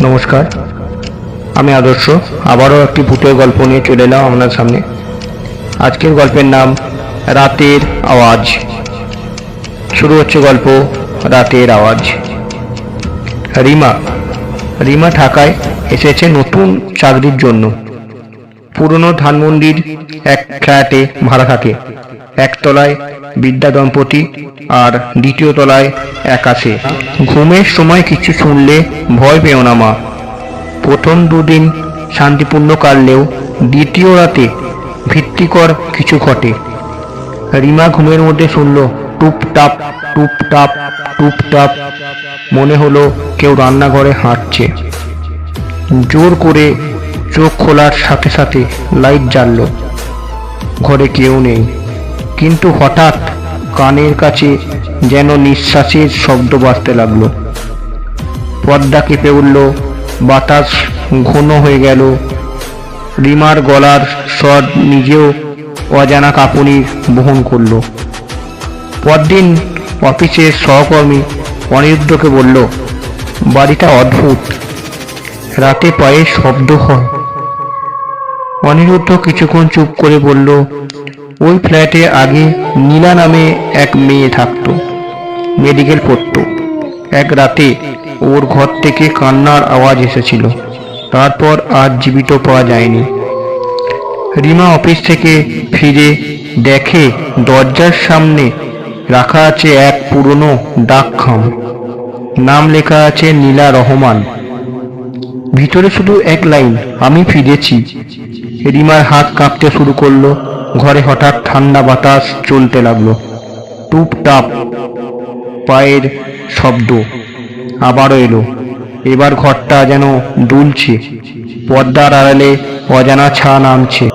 নমস্কার। আমি আদর্শ। আবারও একটি ভূতের গল্প নিয়ে চলে এলাম আপনার সামনে। আজকের গল্পের নাম রাতের আওয়াজ। শুরু হচ্ছে গল্প রাতের আওয়াজ। রিমা রিমা ঢাকায় এসেছে নতুন চাকরির জন্য। পুরনো ধানমন্ডির এক ফ্ল্যাটে ভাড়া থাকে। একতলায় বিদ্যা দম্পতি আর দ্বিতীয় তলায় একাশে ঘুমের সময় কিছু শুনলে ভয় পেও না, মা। প্রথম দুদিন শান্তিপূর্ণ কাটলেও দ্বিতীয় রাতে ভিত্তিকর কিছু ঘটে। রিমা ঘুমের মধ্যে শুনল টুপটাপ টুপটাপ টুপটাপ মনে হলো কেউ রান্নাঘরে হাঁটছে। জোর করে চোখ খোলার সাথে সাথে লাইট জ্বাললো। ঘরে কেউ নেই। কিন্তু হঠাৎ কানের কাছে যেন নিঃশ্বাসের শব্দ বাজতে লাগল। পর্দা কেঁপে উঠল, বাতাস ঘন হয়ে গেল। রিমার গলার স্বর নিজেও অজানা কাঁপুনি বহন করল। পরদিন অফিসের সহকর্মী অনিরুদ্ধকে বলল, বাড়িটা অদ্ভুত। রাতে পায়ে শব্দ হয়। অনিরুদ্ধ কিছুক্ষণ চুপ করে বলল ওই ফ্ল্যাটে আগে নীলা নামে এক মেয়ে থাকতো মেডিকেল পড়তো। এক রাতে ওর ঘর থেকে কান্নার আওয়াজ এসেছিল। তারপর আর জীবিত পাওয়া যায়নি। রিমা অফিস থেকে ফিরে দেখে দরজার সামনে রাখা আছে এক পুরনো ডাক খাম নাম লেখা আছে নীলা রহমান। ভিতরে শুধু এক লাইন, আমি ফিরেছি। রিমার হাত কাঁপতে শুরু করল। ঘরে হঠাৎ ঠান্ডা বাতাস চলতে লাগল। টুপটাপ পায়ের শব্দ আবারও এলো। এবার ঘরটা যেন দুলছে। পর্দার আড়ালে অজানা ছা নামছে।